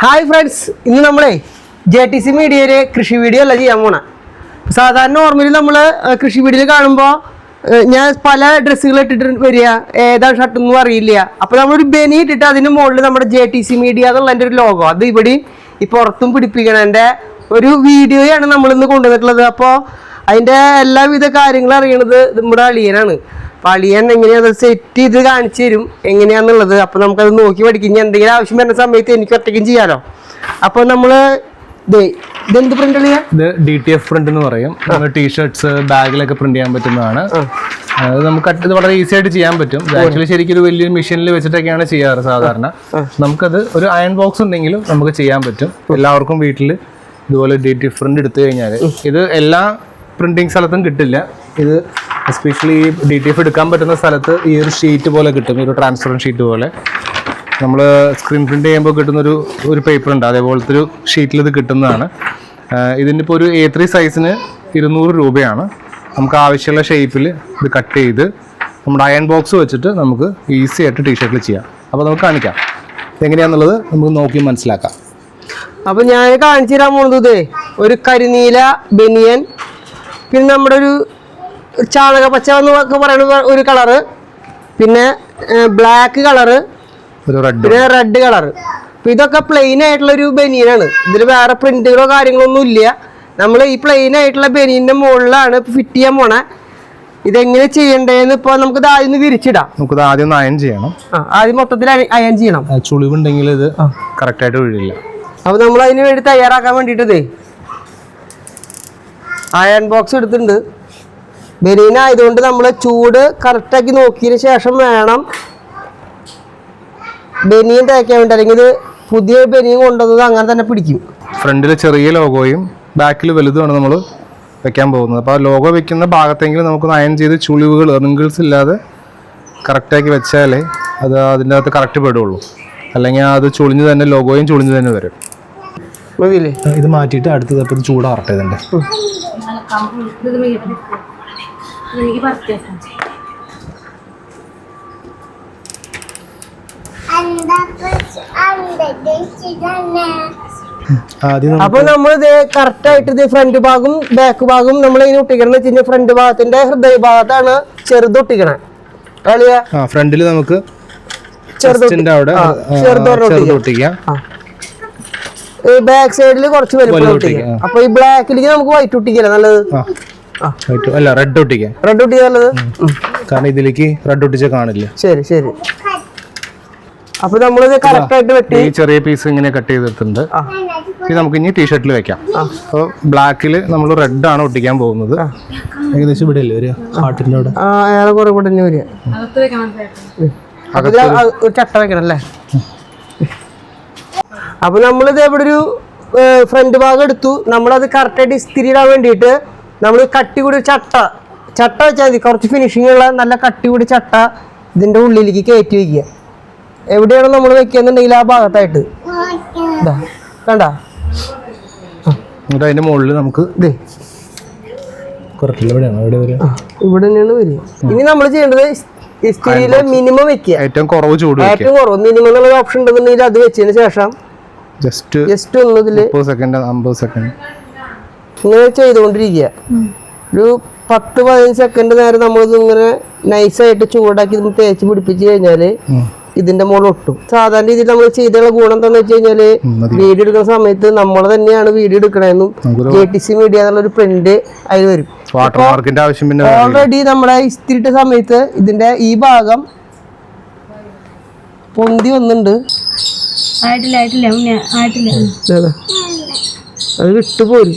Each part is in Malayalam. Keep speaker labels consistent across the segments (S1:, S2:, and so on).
S1: ഹായ് ഫ്രണ്ട്സ് ഇന്ന് നമ്മളെ ജെ ടി സി മീഡിയയിൽ കൃഷി വീഡിയോ അല്ല ചെയ്യാൻ പോണ. സാധാരണ നോർമലി നമ്മൾ കൃഷി വീഡിയോ കാണുമ്പോൾ ഞാൻ പല ഡ്രസ്സുകൾ ഇട്ടിട്ട് വരിക ഏതാ ഷർട്ടൊന്നും അറിയില്ല. അപ്പൊ നമ്മളൊരു ബനി ഇട്ടിട്ട് അതിന് മുകളിൽ നമ്മുടെ ജെ ടി സി മീഡിയ എന്നുള്ള എന്റെ ഒരു ലോഗോ അത് ഇവിടെ ഈ പുറത്തും പിടിപ്പിക്കണം. എന്റെ ഒരു വീഡിയോയാണ് നമ്മളിന്ന് കൊണ്ടുവന്നിട്ടുള്ളത്. അപ്പോൾ അതിന്റെ എല്ലാവിധ കാര്യങ്ങളും അറിയണത് നമ്മുടെ അളിയനാണ്. എങ്ങനെയാണ് എങ്ങനെയാ സെറ്റ് ചെയ്ത് കാണിച്ചു തരും? എങ്ങനെയാന്നുള്ളത്? അപ്പൊ നമുക്കത് നോക്കി പഠിക്കും. ഇനി എന്തെങ്കിലും ആവശ്യം വരുന്ന സമയത്ത് എനിക്ക് ഒറ്റയ്ക്കും ചെയ്യാലോ? അപ്പൊ നമ്മൾ ദേ, ഇതെന്ത് പ്രിന്റ്
S2: ഇത് ഡി ടി എഫ് പ്രിന്റ് എന്ന് പറയും. നമ്മൾ ടീഷർട്സ് ബാഗിലൊക്കെ പ്രിന്റ് ചെയ്യാൻ പറ്റുന്നതാണ്. അത് നമുക്ക് ഇത് വളരെ ഈസി ആയിട്ട് ചെയ്യാൻ പറ്റും. ആക്ച്വലി ശരിക്കും ഒരു വലിയൊരു മെഷീനിൽ വെച്ചിട്ടൊക്കെയാണ് ചെയ്യാറ് സാധാരണ. നമുക്കത് ഒരു അയൺ ബോക്സ് ഉണ്ടെങ്കിലും നമുക്ക് ചെയ്യാൻ പറ്റും. എല്ലാവർക്കും വീട്ടിൽ ഇതുപോലെ ഡി ടി എഫ് പ്രിന്റ് എടുത്തു കഴിഞ്ഞാൽ ഇത് എല്ലാ പ്രിന്റിങ് സ്ഥലത്തും കിട്ടില്ല. ഇത് എസ്പെഷ്യലി ഡി ടി എഫ് എടുക്കാൻ പറ്റുന്ന സ്ഥലത്ത് ഈ ഒരു ഷീറ്റ് പോലെ കിട്ടും ഈ ഒരു ട്രാൻസ്പെറന്റ് ഷീറ്റ് പോലെ. നമ്മൾ സ്ക്രീൻ പ്രിന്റ് ചെയ്യുമ്പോൾ കിട്ടുന്ന ഒരു പേപ്പർ ഉണ്ട്. അതേപോലത്തെ ഒരു ഷീറ്റിൽ ഇത് കിട്ടുന്നതാണ്. ഇതിന്റെ ഇപ്പോൾ ഒരു എ ത്രീ സൈസിന് ഇരുന്നൂറ് രൂപയാണ്. നമുക്ക് ആവശ്യമുള്ള ഷേപ്പിൽ ഇത് കട്ട് ചെയ്ത് നമ്മുടെ അയൺ ബോക്സ് വെച്ചിട്ട് നമുക്ക് ഈസി ആയിട്ട് ടീഷർട്ടിൽ ചെയ്യാം. അപ്പോൾ നമുക്ക് കാണിക്കാം. എങ്ങനെയാണെന്നുള്ളത് നമുക്ക് നോക്കി മനസ്സിലാക്കാം.
S1: അപ്പൊ ഞാൻ കാണിച്ചു തരാൻ ഇതേ ഒരു കരിനീല ബനിയൻ പിന്നെ നമ്മുടെ ഒരു ചാണക പച്ച എന്നൊക്കെ പറയുന്ന ഒരു കളറ്. പിന്നെ ബ്ലാക്ക് കളറ്. പിന്നെ റെഡ് കളർ അപ്പൊ ഇതൊക്കെ പ്ലെയിൻ ആയിട്ടുള്ള ഒരു ബനിയനാണ് ഇതിൽ വേറെ പ്രിന്റുകളോ കാര്യങ്ങളോ ഒന്നും ഇല്ല. നമ്മൾ ഈ പ്ലെയിൻ ആയിട്ടുള്ള ബനിയന്റെ മുകളിലാണ് ഫിറ്റ് ചെയ്യാൻ പോണേ. ഇതെങ്ങനെ ചെയ്യണ്ടേന്ന് ഇപ്പൊ നമുക്ക് ആദ്യം വിരിച്ചിടാം.
S2: നമുക്ക് ആദ്യം അയൺ ചെയ്യണം.
S1: ആദ്യം മൊത്തത്തിൽ അയൺ ചെയ്യണം.
S2: ചുളിവുണ്ടെങ്കിൽ ഇത് കറക്റ്റ് ആയിട്ട് വീഴില്ല
S1: അപ്പൊ നമ്മൾ അതിന് വേണ്ടി തയ്യാറാക്കാൻ വേണ്ടിട്ടേ അയൺ ബോക്സ് എടുത്തിട്ടുണ്ട്. ബനീൻ ആയതുകൊണ്ട് നമ്മൾ ചൂട് കറക്റ്റാക്കി നോക്കിയതിന് ശേഷം വേണം ബനിയൻ തേക്കാൻ വേണ്ടി. അല്ലെങ്കിൽ ഇത് പുതിയ ബനിയൻ കൊണ്ടുവന്നത് അങ്ങനെ തന്നെ പിടിക്കും.
S2: ഫ്രണ്ടിൽ ചെറിയ ലോഗോയും ബാക്കിൽ വലുതുമാണ് നമ്മൾ വെക്കാൻ പോകുന്നത്. അപ്പോൾ ആ ലോഗോ വെക്കുന്ന ഭാഗത്തെങ്കിലും നമുക്ക് അയൺ ചെയ്ത് ചുളിവുകൾ റിങ്കിൾസ് ഇല്ലാതെ കറക്റ്റാക്കി വെച്ചാലേ അത് അതിന്റെ അകത്ത് കറക്റ്റ് പെടുള്ളൂ. അല്ലെങ്കിൽ അത് ചുളിഞ്ഞ് തന്നെ ലോഗോയും ചുളിഞ്ഞ് തന്നെ വരും. ഇത് മാറ്റിയിട്ട് അടുത്തത് അപ്പോൾ ചൂടാറട്ടെ ഇതിന്റെ.
S3: എനിക്ക് പർച്ചേസ്
S2: ആദ്യം
S1: അപ്പൊ നമ്മൾ ഇത് കറക്റ്റ് ആയിട്ട് ഇത് ഫ്രണ്ട് ഭാഗം ബാക്ക് ഭാഗം നമ്മൾ ഇതിന് ഒട്ടിക്കണം. വെച്ച് കഴിഞ്ഞാൽ ഫ്രണ്ട് ഭാഗത്തിന്റെ ഹൃദയ ഭാഗത്താണ് ചെറുത് ഒട്ടിക്കണേ
S2: ഫ്രണ്ടിൽ നമുക്ക്
S1: ബാക്ക് സൈഡിൽ കുറച്ച് വലുപ്പം
S2: വലുത്
S1: ഒട്ടിക്കാം.
S2: ഒട്ടിക്കാം,
S1: അപ്പൊ ഈ ബ്ലാക്കിലേക്ക് നമുക്ക് വൈറ്റ് ഒട്ടിക്കല്ലേ നല്ലത്?
S2: അല്ല റെഡ് ഒട്ടിക്കാം
S1: റെഡ് നല്ലത്
S2: കാരണം ഇതിലേക്ക് റെഡ് ഒട്ടിച്ച കാണില്ല?
S1: ശരി ശരി. അപ്പൊ നമ്മളിത് കറക്റ്റ് ആയിട്ട് വെട്ടി.
S2: ഈ ചെറിയ പീസ് ഇങ്ങനെ കട്ട് ചെയ്തിട്ടുണ്ട്. ഇത് നമുക്ക് ഇനി ടീഷർട്ടിൽ വെക്കാം. അപ്പോൾ ബ്ലാക്കിൽ നമ്മൾ റെഡ് ആണ് ഒട്ടിക്കാൻ പോകുന്നത്. ഏകദേശം ഇവിടെ അല്ലേ ഒരു ഹാർട്ടിന്റെ അവിടെ.
S1: ആ അയാളെ കുറെ കൂടെ തന്നെ വരിക.
S3: അകത്ത് വെക്കാൻ
S1: അപ്പൊ ഒരു ചട്ട വെക്കണം അല്ലേ? അപ്പൊ നമ്മളിത് എവിടെ ഒരു ഫ്രണ്ട് ഭാഗം എടുത്തു. നമ്മളത് കറക്റ്റായിട്ട് ഇസ്തിരി ഇടാൻ വേണ്ടിയിട്ട് നമ്മൾ കട്ടി കൂടി ചട്ട. ചട്ട വെച്ചാൽ മതി. കുറച്ച് ഫിനിഷിംഗ് ഉള്ള നല്ല കട്ടി കൂടി ചട്ട ഇതിന്റെ ഉള്ളിലേക്ക് കയറ്റി വയ്ക്കുക എവിടെയാണ് നമ്മൾ വെക്കുന്നുണ്ടെങ്കിൽ ആ ഭാഗത്തായിട്ട്. കണ്ട?
S2: അതിന്റെ മുകളിൽ നമുക്ക് ഇവിടെ
S1: തന്നെയാണ് വരിക. ഇനി നമ്മൾ ചെയ്യേണ്ടത് ഇസ്തിരിയിൽ മിനിമം വെക്കുക.
S2: ഏറ്റവും കുറവ് ചൂട്
S1: ഏറ്റവും കുറവ്. മിനിമം എന്നുള്ള ഓപ്ഷൻ ഉണ്ടെന്നുണ്ടെങ്കിൽ അത് വെച്ചതിന് ശേഷം
S2: ജസ്റ്റ്
S1: ജസ്റ്റ്
S2: ഒന്നതിൽ സെക്കൻഡ് അമ്പത് സെക്കൻഡ്
S1: ഇങ്ങനെ ചെയ്തുകൊണ്ടിരിക്കുക. ഒരു പത്ത് പതിനഞ്ച് സെക്കൻഡ് നേരം നമ്മളിത് ഇങ്ങനെ നൈസായിട്ട് ചൂടാക്കി തേച്ച് പിടിപ്പിച്ച് കഴിഞ്ഞാൽ ഇതിന്റെ മുകളിൽ ഒട്ടും. സാധാരണ രീതിയിൽ നമ്മൾ ചെയ്തുള്ള ഗുണം എന്താണെന്ന് വെച്ച്
S2: കഴിഞ്ഞാൽ
S1: വീഡിയോ എടുക്കുന്ന സമയത്ത് നമ്മൾ തന്നെയാണ് വീഡിയോ എടുക്കണമെന്നും
S2: K
S1: J T C media എന്നുള്ള ഒരു പ്രിന്റ് അതിൽ വരും. ഓൾറെഡി നമ്മുടെ ഇസ്തിരിട്ട സമയത്ത് ഇതിന്റെ ഈ ഭാഗം പൊന്തി വന്നിട്ടുണ്ട്? അത് വിട്ടുപോരും.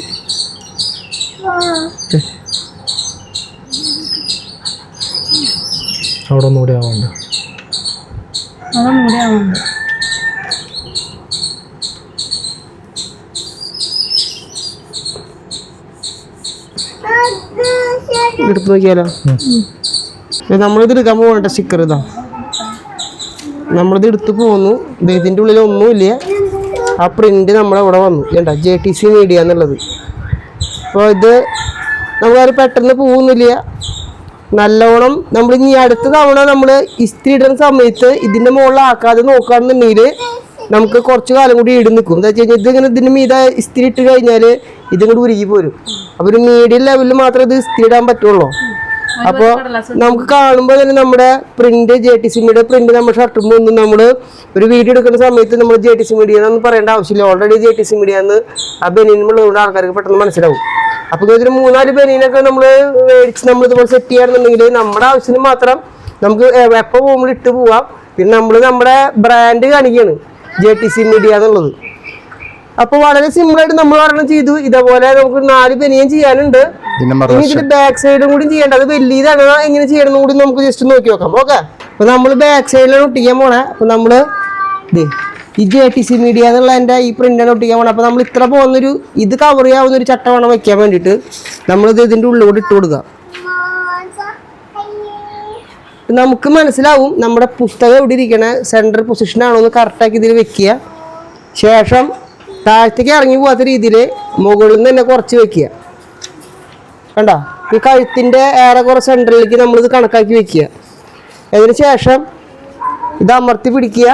S2: അവിടെ ഒന്നുകൂടി ആവുന്നുണ്ട്.
S3: അവിടെ ആവുന്നുണ്ട്.
S1: എടുത്ത് നോക്കിയാലോ? ഇത് നമ്മളിത് എടുക്കാൻ പോകണ്ട സ്റ്റിക്കർ ഇതാ. നമ്മളിത് എടുത്ത് പോന്നു. ദേ ഇതിന്റെ ഉള്ളിൽ ഒന്നുമില്ല. ആ പ്രിന്റ് നമ്മളവിടെ വന്നു. വേണ്ട ജെ ടി സി മീഡിയ എന്നുള്ളത്. അപ്പോൾ ഇത് നമുക്കത് പെട്ടെന്ന് പോകുന്നില്ല. നല്ലോണം നമ്മൾ ഇനി അടുത്ത തവണ നമ്മൾ ഇസ്തിരി ഇടുന്ന സമയത്ത് ഇതിന്റെ മുകളിലാക്കാതെ നോക്കുകയാണെന്നുണ്ടെങ്കിൽ നമുക്ക് കുറച്ച് കാലം കൂടി ഈട് നിൽക്കും. എന്താ വെച്ച് കഴിഞ്ഞാൽ ഇതിങ്ങനെ ഇതിന് മീത ഇസ്തിരി ഇട്ട് കഴിഞ്ഞാൽ ഇതും കൂടി ഉരുകി പോരും. അപ്പോൾ ഒരു മീഡിയം ലെവലിൽ മാത്രമേ ഇത് ഇസ്തിരി ഇടാൻ പറ്റുള്ളൂ. അപ്പോൾ നമുക്ക് കാണുമ്പോൾ തന്നെ നമ്മുടെ പ്രിന്റ് ജെ ടി സിമിയുടെ പ്രിന്റ് നമ്മുടെ ഷർട്ടും ഒന്നും നമ്മൾ ഒരു വീഡിയോ എടുക്കുന്ന സമയത്ത് നമ്മൾ ജെ ടി സി മീഡിയ എന്നൊന്നും പറയേണ്ട ആവശ്യമില്ല. Already J T C media എന്ന് ആ ബനീനുള്ളതുകൊണ്ട് ആൾക്കാർക്ക് പെട്ടെന്ന് മനസ്സിലാവും. അപ്പോൾ ഇതിന് മൂന്നാൽ ബനീനൊക്കെ നമ്മൾ മേടിച്ച് നമ്മൾ ഇതുപോലെ സെറ്റ് ചെയ്യാറുണ്ടെങ്കിൽ നമ്മുടെ ആവശ്യത്തിന് മാത്രം നമുക്ക് എപ്പോൾ പോകുമ്പോൾ ഇട്ട് പോവാം. പിന്നെ നമ്മൾ നമ്മുടെ ബ്രാൻഡ് കാണിക്കുകയാണ് ജെ ടി സി മീഡിയ എന്നുള്ളത്. അപ്പോൾ വളരെ സിമ്പിൾ ആയിട്ട് നമ്മൾ ഒരെണ്ണം ചെയ്തു. ഇതേപോലെ നമുക്ക് നാല് പെനിയും ചെയ്യാനുണ്ട്.
S2: ഇതിന്റെ
S1: ബാക്ക് സൈഡും കൂടി ചെയ്യേണ്ട. അത് വലിയതാണ് എങ്ങനെ ചെയ്യണം കൂടി നമുക്ക് ജസ്റ്റ് നോക്കി നോക്കാം. ഓക്കെ? അപ്പൊ നമ്മൾ ബാക്ക് സൈഡിലാണ് ഒട്ടിക്കാൻ പോണേ. അപ്പൊ നമ്മൾ ഈ ജെ ടി സി മീഡിയ എന്നുള്ള എന്റെ ഈ പ്രിന്റാണ് ഒട്ടിക്കാൻ പോണേ. അപ്പൊ നമ്മൾ ഇത്ര പോകുന്നൊരു ഇത് കവർ ചെയ്യാവുന്ന ഒരു ചട്ട വേണം വെക്കാൻ വേണ്ടിയിട്ട്. നമ്മളിത് ഇതിന്റെ ഉള്ളിലൂടെ ഇട്ട് കൊടുക്കുക നമുക്ക് മനസ്സിലാവും നമ്മുടെ പുസ്തകം എവിടെ ഇരിക്കണ സെൻട്രൽ പൊസിഷൻ ആണോ എന്ന് കറക്റ്റാക്കി ഇതിൽ വെക്കുക. ശേഷം താഴത്തേക്ക് ഇറങ്ങി പോവാത്ത രീതിയിൽ മുകളിൽ നിന്ന് തന്നെ കുറച്ച് വെക്കുക. കണ്ട? ഈ കഴുത്തിന്റെ ഏറെക്കുറെ സെന്ററിലേക്ക് നമ്മളിത് കണക്കാക്കി വെക്കുക. അതിന് ശേഷം ഇത് അമർത്തി പിടിക്കുക.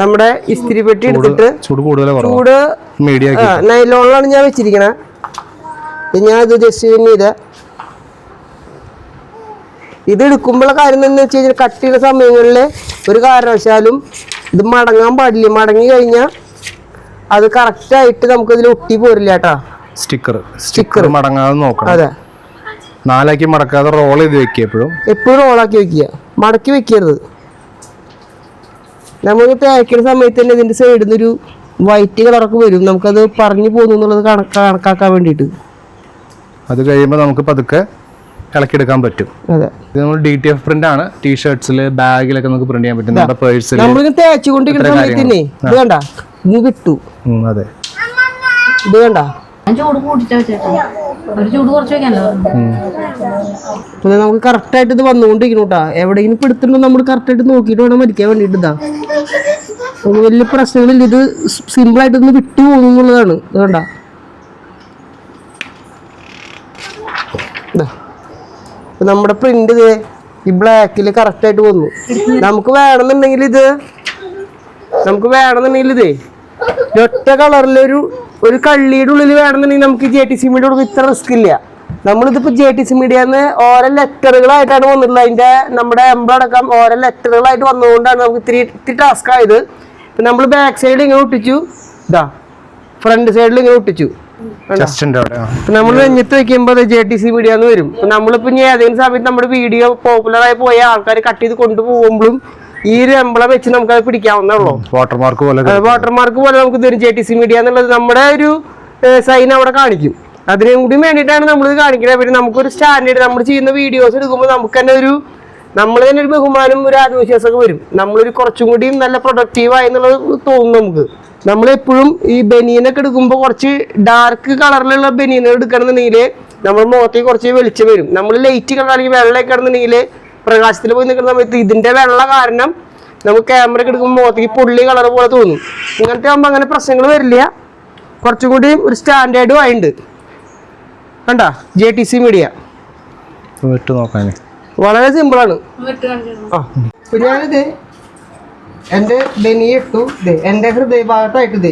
S1: നമ്മുടെ ഇസ്തിരി പെട്ടി എടുത്തിട്ട്
S2: ചൂട്
S1: ചൂട് നൈലോണിലാണ് ഞാൻ വെച്ചിരിക്കണേ. ഞാൻ ഇത് ജസ്റ്റ് ചെയ്ത ഇത് എടുക്കുമ്പോഴുള്ള കാര്യം എന്ന് വെച്ച് കഴിഞ്ഞാൽ കട്ട് ചെയ്യുന്ന സമയങ്ങളിൽ ഒരു കാരണവശാലും ഇത് മടങ്ങാൻ പാടില്ല. മടങ്ങി കഴിഞ്ഞാൽ അത് കറക്റ്റായിട്ട് നമുക്കതിൽ ഒട്ടി പോരില്ല കേട്ടാ.
S2: സ്റ്റിക്കർ സ്റ്റിക്കർ മടങ്ങാതെ നോക്കണം.
S1: അതെ.
S2: നാലാക്കി മടക്കാതെ റോൾ ചെയ്ത് വെക്കുക എപ്പോഴും
S1: എപ്പോഴും റോളാക്കി വെക്കുക. മടക്കി വെക്കരുത്. നമ്മൾ തേക്കുന്ന സമയത്ത് തന്നെ ഇതിന്റെ സൈഡിൽ നിന്ന് ഒരു വൈറ്റ് കളറൊക്കെ വരും. നമുക്കത് പറഞ്ഞു പോകുന്നു എന്നുള്ളത് കണക്ക് കണക്കാക്കാൻ വേണ്ടിയിട്ട്.
S2: അത് കഴിയുമ്പോൾ നമുക്ക് പതുക്കെ ഇളക്കിയെടുക്കാൻ പറ്റും.
S1: അതെ.
S2: ഇത് നമ്മൾ ഡി ടി എഫ് പ്രിന്റ് ആണ്. ടീഷർട്സിൽ ബാഗിലൊക്കെ നമുക്ക് പ്രിന്റ് ചെയ്യാൻ പറ്റും. നമ്മുടെ പേഴ്സിൽ
S1: നമ്മളിങ്ങനെ തേച്ചുകൊണ്ടിരിക്കുന്ന സമയത്ത് തന്നെ ഇത് കണ്ട? ഇത് വിട്ടു
S2: അതെ.
S1: ഇത് കണ്ട?
S3: ഞാൻ ചൂട് ഒരു ചൂട് കുറച്ച്
S1: അപ്പൊ നമുക്ക് കറക്റ്റ് ആയിട്ട് ഇത് വന്നുകൊണ്ടിരിക്കണം കേട്ടാ എവിടെയെങ്കിലും പിടുത്തുണ്ടോ നമ്മൾ കറക്റ്റ് ആയിട്ട് നോക്കിയിട്ട് വേണം മരിക്കാൻ വേണ്ടിയിട്ട് ഇതാ. വലിയ പ്രശ്നങ്ങളില്ല. ഇത് സിമ്പിൾ ആയിട്ട് ഒന്ന് വിട്ടു പോകുന്നു എന്നുള്ളതാണ്. ഇത് കണ്ട. നമ്മുടെ പ്രിന്റ് ഇത് ഈ ബ്ലാക്കിൽ കറക്റ്റ് ആയിട്ട് വന്നു. നമുക്ക് വേണമെന്നുണ്ടെങ്കിൽ ഇത് നമുക്ക് വേണമെന്നുണ്ടെങ്കിൽ ഇതേ ഒറ്റ കളറിലൊരു ഒരു കള്ളിയുടെ ഉള്ളിൽ വേണമെന്നുണ്ടെങ്കിൽ നമുക്ക് ജെ ടി സി മീഡിയ കൊടുക്കും ഇത്ര റിസ്ക് ഇല്ല. നമ്മളിതിപ്പോ ജെ ടി സി മീഡിയന്ന് ഓരോ ലെറ്ററുകളായിട്ടാണ് വന്നിട്ടുള്ളത്. അതിന്റെ നമ്മുടെ എംബടക്കം ഓരോ ലെറ്ററുകളായിട്ട് വന്നതുകൊണ്ടാണ് നമുക്ക് ഇത്തിരി ഇത്തിരി ടാസ്ക് ആയത്. ഇപ്പൊ നമ്മൾ ബാക്ക് സൈഡിൽ ഇങ്ങനെ ഒട്ടിച്ചു. ഇതാ ഫ്രണ്ട് സൈഡിൽ ഇങ്ങനെ ഒട്ടിച്ചു. നമ്മൾ നെഞ്ഞത്ത് വെക്കുമ്പോൾ ജെ ടി സി മീഡിയ എന്ന് വരും. നമ്മളിപ്പോ ഇനി ഏതെങ്കിലും സമയത്ത് നമ്മുടെ വീഡിയോ പോപ്പുലർ ആയി പോയ ആൾക്കാർ കട്ട് ചെയ്ത് കൊണ്ടുപോകുമ്പോഴും ഈ ഒരു എംബ്ലം വെച്ച് നമുക്ക് അത് പിടിക്കാവുന്നേ ഉള്ളൂ.
S2: വാട്ടർമാർക്ക് പോലെ
S1: വാട്ടർമാർക്ക് പോലെ നമുക്ക് തരും ജെ ടി സി മീഡിയ എന്നുള്ളത് നമ്മുടെ ഒരു സൈൻ അവിടെ കാണിക്കും. അതിനും കൂടി വേണ്ടിയിട്ടാണ് നമ്മൾ ഇത് കാണിക്കുന്നത്. പിന്നെ നമുക്കൊരു സ്റ്റാൻഡേർഡ് നമ്മൾ ചെയ്യുന്ന വീഡിയോസ് എടുക്കുമ്പോൾ നമുക്ക് തന്നെ ഒരു നമ്മൾ തന്നെ ഒരു ബഹുമാനം ഒരു ആത്മവിശ്വാസമൊക്കെ വരും. നമ്മളൊരു കുറച്ചും കൂടി നല്ല പ്രൊഡക്റ്റീവ് ആയി എന്നുള്ളത് തോന്നും നമുക്ക്. നമ്മളെപ്പോഴും ഈ ബനിയനൊക്കെ എടുക്കുമ്പോൾ കുറച്ച് ഡാർക്ക് കളറിലുള്ള ബനിയൻ എടുക്കണമെന്നുണ്ടെങ്കിൽ നമ്മൾ മുഖത്തേക്ക് കുറച്ച് വെളിച്ചം വരും. നമ്മൾ ലൈറ്റ് കളർ അല്ലെങ്കിൽ വെള്ളമൊക്കെ ആണെന്നുണ്ടെങ്കിൽ പ്രകാശത്തിൽ പോയി നിൽക്കുന്ന സമയത്ത് ഇതിന്റെ വെള്ള കാരണം നമുക്ക് ക്യാമറ എടുക്കുമ്പോൾ മുഖത്തേക്ക് പുള്ളി കളർ പോലെ തോന്നും. ഇങ്ങനത്തെ ആകുമ്പോൾ അങ്ങനെ പ്രശ്നങ്ങൾ വരില്ല. കുറച്ചും കൂടി ഒരു സ്റ്റാൻഡേർഡും ആയിണ്ട്. കണ്ട? ജെ ടി സി മീഡിയ വളരെ സിമ്പിളാണ് ആ. ഇപ്പൊ ഞാനിത് എന്റെ ബനി ഇട്ടു. ദേ എന്റെ ഹൃദയഭാഗത്തായിട്ട് ഇത്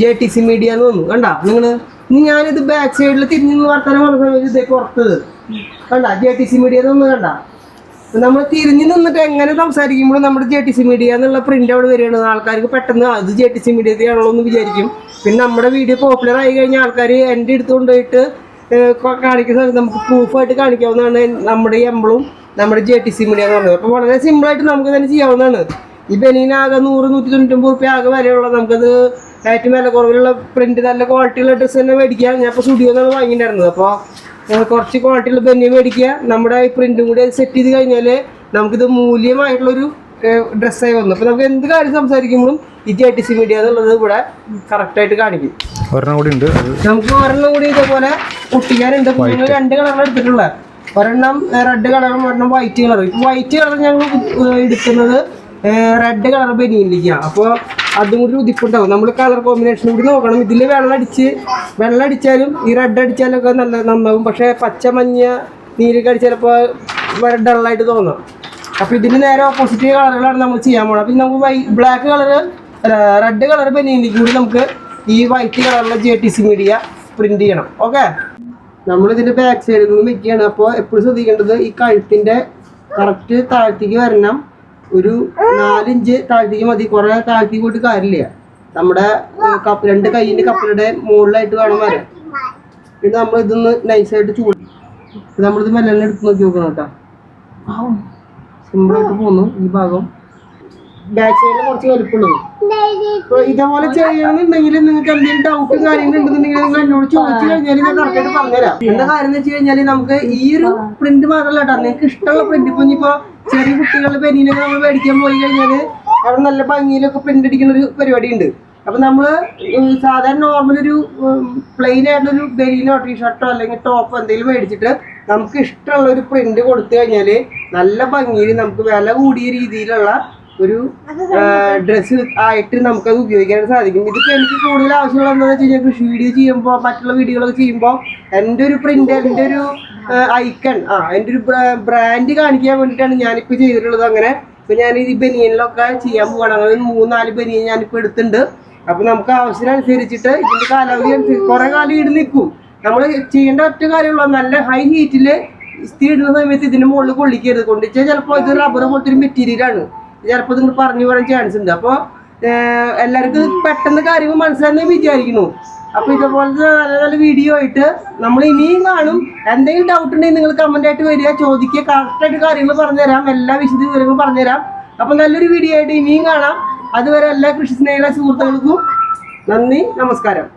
S1: ജെ ടി സി മീഡിയ എന്ന് തോന്നുന്നു കണ്ട? നിങ്ങൾ ഇനി ഞാനിത് ബാക്ക് സൈഡിൽ തിരിഞ്ഞു വർത്തമാനം പറഞ്ഞ സമയത്ത് ഇതേ പുറത്തത്. കണ്ട? ജെ ടി സി മീഡിയ തോന്നുന്നു കണ്ട? നമ്മൾ തിരിഞ്ഞു നിന്നിട്ട് എങ്ങനെ സംസാരിക്കുമ്പോഴും നമ്മുടെ ജെ ടി സി മീഡിയ എന്നുള്ള പ്രിന്റ് അവിടെ വരികയാണ്. ആൾക്കാർക്ക് പെട്ടെന്ന് അത് ജെ ടി സി മീഡിയത്തിലാണല്ലോ എന്ന് വിചാരിക്കും. പിന്നെ നമ്മുടെ വീഡിയോ പോപ്പുലർ ആയി കഴിഞ്ഞാൽ ആൾക്കാർ എന്റെ അടുത്ത് കൊണ്ടുപോയിട്ട് കാണിക്കുന്ന സമയത്ത് നമുക്ക് പ്രൂഫായിട്ട് കാണിക്കാവുന്നതാണ് നമ്മുടെ ഈ എംബ്ലവും നമ്മുടെ ജെ ടി സി മീഡിയ എന്ന് പറയുന്നത്. അപ്പോൾ വളരെ സിമ്പിളായിട്ട് നമുക്ക് തന്നെ ചെയ്യാവുന്നതാണ്. ഈ ബനീനാകെ നൂറ് നൂറ്റി തൊണ്ണൂറ്റൊമ്പത് റുപ്യ ആകെ വരെയുള്ള നമുക്കത് ഏറ്റവും വില കുറവിലുള്ള പ്രിന്റ് നല്ല ക്വാളിറ്റിയുള്ള ഡ്രസ്സ് തന്നെ മേടിക്കാം. ഞാൻ ഇപ്പോൾ സ്റ്റുഡിയോ നിന്നാണ് വാങ്ങിയിട്ടുണ്ടായിരുന്നത്. അപ്പോൾ ഏഹ് കുറച്ച് ക്വാളിറ്റിയുള്ള ബനിയൻ മേടിക്കുക. നമ്മുടെ ഈ പ്രിന്റും കൂടി സെറ്റ് ചെയ്ത് കഴിഞ്ഞാൽ നമുക്കിത് മൂല്യമായിട്ടുള്ളൊരു ഡ്രസ്സായി വന്നു. അപ്പോൾ നമുക്ക് എന്ത് കാര്യം സംസാരിക്കുമ്പോഴും ഈ ജെ ടി സി മീഡിയ എന്നുള്ളത് ഇവിടെ കറക്റ്റായിട്ട് കാണിക്കും.
S2: ഒരെണ്ണം കൂടി ഉണ്ട്.
S1: നമുക്ക് ഒരെണ്ണം കൂടി ഇതേപോലെ കുട്ടിക്കാനുണ്ട് ഞങ്ങൾ രണ്ട് കളറുകൾ എടുത്തിട്ടുള്ളത് ഒരെണ്ണം റെഡ് കളറും ഒരെണ്ണം വൈറ്റ് കളറും ഇപ്പോൾ വൈറ്റ് കളർ ഞങ്ങൾ എടുക്കുന്നത് റെഡ് കളർ ബനിയനിലേക്കാണ് അപ്പോൾ അതും കൂടി ഉദിപ്പുണ്ടാവും നമ്മൾ കളർ കോമ്പിനേഷൻ കൂടി നോക്കണം. ഇതിൽ വെള്ളം അടിച്ച് വെള്ളം അടിച്ചാലും ഈ റെഡ് അടിച്ചാലും ഒക്കെ നല്ല നന്നാവും. പക്ഷേ പച്ച മഞ്ഞ നീരൊക്കെ അടിച്ച് ചിലപ്പോൾ ഡള്ളായിട്ട് തോന്നാം. അപ്പോൾ ഇതിന് നേരെ ഓപ്പോസിറ്റ് കളറുകളാണ് നമ്മൾ ചെയ്യാൻ പോകുന്നത് അപ്പം നമുക്ക് വൈ ബ്ലാക്ക് കളറ് റെഡ് കളർ ബനിയനിൽ കൂടി നമുക്ക് ഈ വൈറ്റ് കളറിലെ J T C media print ചെയ്യണം. ഓക്കെ നമ്മളിതിന്റെ ബാക്ക് സൈഡിൽ നിന്ന് വെക്കുകയാണ് അപ്പോൾ എപ്പോഴും ശ്രദ്ധിക്കേണ്ടത് ഈ കഴുത്തിന്റെ കറക്റ്റ് താഴത്തേക്ക് വരണം. ഒരു നാലിഞ്ച് താഴ്ത്തിക്ക് മതി. കുറെ താഴ്ത്തി കൂട്ടി കാര്യമില്ല. നമ്മുടെ കപ്പ് രണ്ട് കൈയിന്റെ കപ്പലുടെ മുകളിലായിട്ട് വേണം വരാൻ. പിന്നെ നമ്മൾ ഇതൊന്ന് നൈസായിട്ട് ചൂടി. നമ്മളിത് മെല്ലെണ്ണ എടുത്ത് നോക്കി നോക്കണം കേട്ടോ. സിമ്പിളായിട്ട് പോന്നു ഈ ഭാഗം. ബാക്ക് സൈഡിൽ കുറച്ച് വലുപ്പമുള്ളത് ഇതേപോലെ ചെയ്യണമെന്നുണ്ടെങ്കിൽ നിങ്ങൾക്ക് എന്തെങ്കിലും ഡൗട്ടും കാര്യങ്ങളും ഉണ്ടെന്നുണ്ടെങ്കിൽ നിങ്ങൾ എന്നോട് ചോദിച്ചു കഴിഞ്ഞാൽ ഞാൻ കറക്റ്റായിട്ട് പറഞ്ഞുതരാം. എന്താ കാര്യം എന്ന് വെച്ച് കഴിഞ്ഞാൽ നമുക്ക് ഈ ഒരു പ്രിന്റ് മാത്രമല്ല കേട്ടോ. നിങ്ങൾക്ക് ഇഷ്ടമുള്ള പ്രിന്റ് ഇപ്പൊ ഇനിയിപ്പോ ചെറിയ കുട്ടികളുടെ പെനിയിലൊക്കെ നമ്മൾ മേടിക്കാൻ പോയി കഴിഞ്ഞാൽ അവിടെ നല്ല ഭംഗിയിലൊക്കെ പ്രിന്റ് ഒരു പരിപാടി ഉണ്ട് അപ്പൊ നമ്മൾ സാധാരണ നോർമൽ ഒരു പ്ലെയിൻ ആയിട്ടുള്ളൊരു ബെലീനോ ടീഷർട്ടോ അല്ലെങ്കിൽ ടോപ്പോ എന്തെങ്കിലും മേടിച്ചിട്ട് നമുക്ക് ഇഷ്ടമുള്ള ഒരു പ്രിന്റ് കൊടുത്തു കഴിഞ്ഞാൽ നല്ല ഭംഗിയിൽ നമുക്ക് വില കൂടിയ രീതിയിലുള്ള ഒരു ഡ്രസ്സ് ആയിട്ട് നമുക്കത് ഉപയോഗിക്കാൻ സാധിക്കും. ഇതിപ്പോ എനിക്ക് കൂടുതൽ ആവശ്യമുള്ള എന്താണെന്ന് വെച്ച് കഴിഞ്ഞാൽ കൃഷി വീഡിയോ ചെയ്യുമ്പോൾ മറ്റുള്ള വീഡിയോകളൊക്കെ ചെയ്യുമ്പോൾ എന്റെ ഒരു പ്രിന്റ് എന്റെ ഒരു ഐക്കൺ ആ എന്റെ ഒരു ബ്രാൻഡ് കാണിക്കാൻ വേണ്ടിയിട്ടാണ് ഞാനിപ്പോൾ ചെയ്തിട്ടുള്ളത് അങ്ങനെ. ഇപ്പൊ ഞാൻ ഈ ബനിയനിലൊക്കെ ചെയ്യാൻ പോവാണ്. അങ്ങനെ മൂന്നാൽ ബനിയൻ ഞാനിപ്പോൾ എടുത്തിട്ടുണ്ട്. അപ്പൊ നമുക്ക് ആവശ്യത്തിനനുസരിച്ചിട്ട് ഇതിന്റെ കാലാവധി അനുസരിച്ച് കുറെ കാലം ഇട് നിൽക്കും. നമ്മൾ ചെയ്യേണ്ട ഒറ്റ കാര്യമുള്ള നല്ല ഹൈ ഹീറ്റിൽ ഇസ്തിരി ഇടുന്ന സമയത്ത് ഇതിന്റെ മുകളിൽ കൊള്ളിക്കരുത്. കൊണ്ടിച്ചാൽ ചിലപ്പോൾ ഇത് റബ്ബർ പോലത്തെ ഒരു മെറ്റീരിയലാണ് ചിലപ്പോൾ നിങ്ങൾ പറഞ്ഞു പറയാൻ ചാൻസ് ഉണ്ട്. അപ്പോൾ എല്ലാവർക്കും പെട്ടെന്ന് കാര്യങ്ങൾ മനസ്സിലാന്ന് വിചാരിക്കുന്നു. അപ്പൊ ഇതുപോലത്തെ നല്ല നല്ല വീഡിയോ ആയിട്ട് നമ്മൾ ഇനിയും കാണും. എന്തെങ്കിലും ഡൗട്ട് ഉണ്ടെങ്കിൽ നിങ്ങൾ കമന്റ് ആയിട്ട് വരിക. ചോദിക്കുക. കറക്റ്റായിട്ട് കാര്യങ്ങൾ പറഞ്ഞുതരാം. എല്ലാ വിശദ വിവരങ്ങളും പറഞ്ഞുതരാം. അപ്പോൾ നല്ലൊരു വീഡിയോ ആയിട്ട് ഇനിയും കാണാം. അതുവരെ എല്ലാ കൃഷി സ്നേഹികളെ സുഹൃത്തുക്കൾക്കും നന്ദി. നമസ്കാരം.